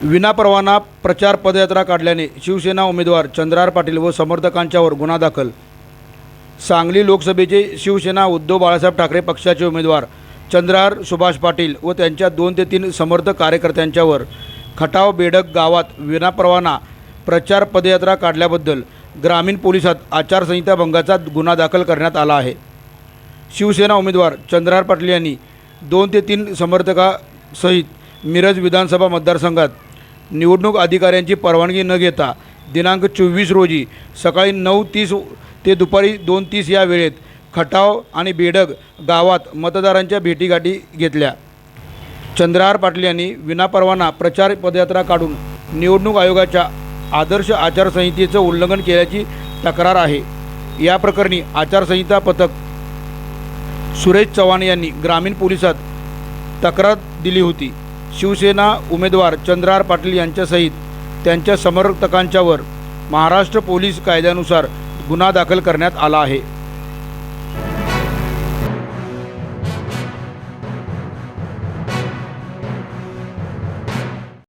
विनापरवाना प्रचार पदयात्रा काढल्याने शिवसेना उमेदवार चंद्रहार पाटील व समर्थकांच्यावर गुन्हा दाखल. सांगली लोकसभेचे शिवसेना उद्धव बाळासाहेब ठाकरे पक्षाचे उमेदवार चंद्रहार सुभाष पाटील व त्यांच्या दोन ते तीन समर्थक कार्यकर्त्यांच्यावर खटाव बेडक गावात विनापरवाना प्रचार पदयात्रा काढल्याबद्दल ग्रामीण पोलिसात आचारसंहिता भंगाचा गुन्हा दाखल करण्यात आला आहे. शिवसेना उमेदवार चंद्रहार पाटील यांनी दोन ते तीन समर्थकासहित मिरज विधानसभा मतदारसंघात निवडणूक अधिकाऱ्यांची परवानगी न घेता दिनांक चोवीस रोजी सकाळी नऊ तीस ते दुपारी दोन तीस या वेळेत खटाव आणि बेडग गावात मतदारांच्या भेटीगाठी घेतल्या. चंद्रहार पाटील यांनी विनापरवाना प्रचार पदयात्रा काढून निवडणूक आयोगाच्या आदर्श आचारसंहितेचं उल्लंघन केल्याची तक्रार आहे. या प्रकरणी आचारसंहिता पथक सुरेश चव्हाण यांनी ग्रामीण पोलिसात तक्रार दिली होती. शिवसेना उमेदवार चंद्रार पाटील यांच्यासहित त्यांच्या समर्थकांच्यावर महाराष्ट्र पोलीस कायद्यानुसार गुन्हा दाखल करण्यात आला आहे.